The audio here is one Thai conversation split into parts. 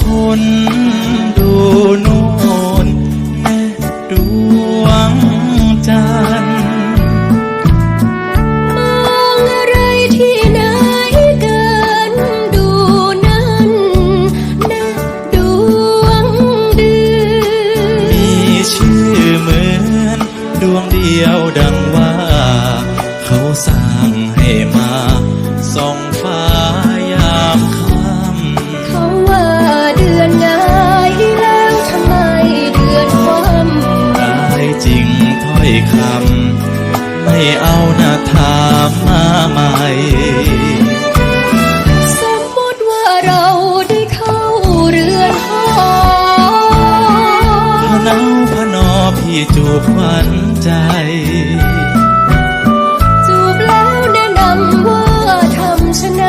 กันสองคนดูโน่นแม่ดวงจันทร์มองอะไรที่ไหนกันดูนั่นแนะดวงเดือนมีชื่อเหมือนดวงเดียวดังว่า เขาสร้างให้มาส่อง ถามมาใหม่ สมมติว่าเราได้เข้าเรือนหอพะเนาพะนอพี่จูบขวัญใจจูบแล้วแนะนำว่าทำชะไหน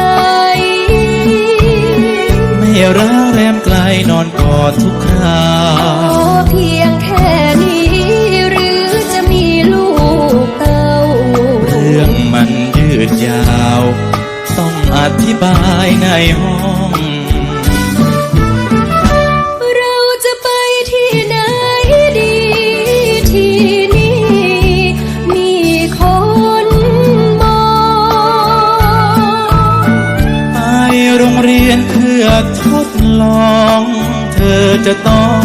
ไม่ร้าแรมไกลนอนกอดทุกคราขอเพี ดยาว ต้องอธิบายในห้อง เราจะไปที่ไหนดี ที่นี่มีคนมองไปโรงเรียนเพื่อทดลอง เธอจะต้อง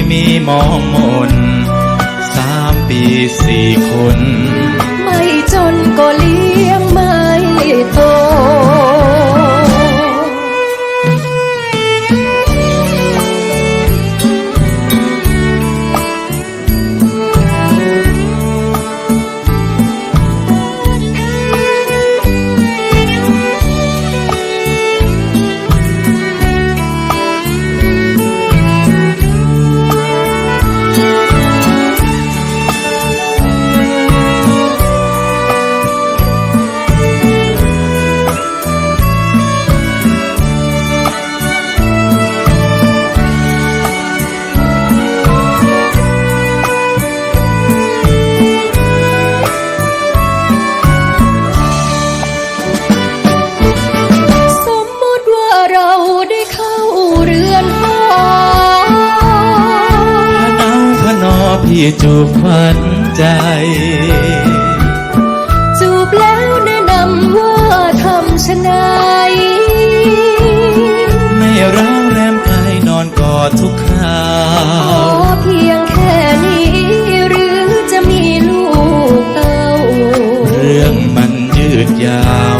ม่มีมองมนสามปีสี่คน พี่จูบขวัญใจ จูบแล้วแนะนำว่าทำชะไหนไม่ร้าวแรมไกลนอนกอดทุกคราขอวเพียงแค่นี้ หรือจะมีลูกเต้า เรื่องมันยืดยาว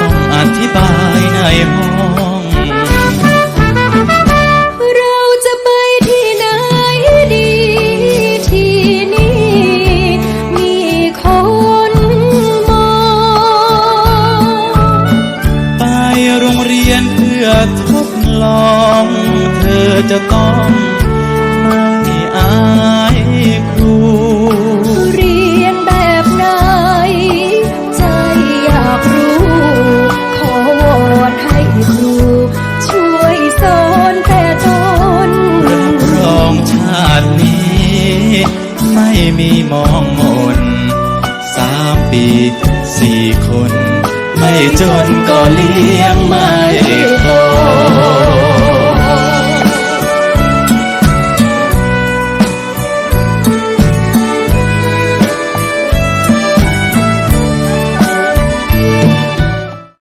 ต้องอธิบายในห้อง ลองเธอจะต้องไม่อายครูเรียนแบบไหน ใจอยากรู้ ขอวอนให้ครู ช่วยสอนแต่ตนรับรองชาตินี้ ไม่มีมองมนสามปีสี่คน ไม่จนก็เลี้ยงไม่พอ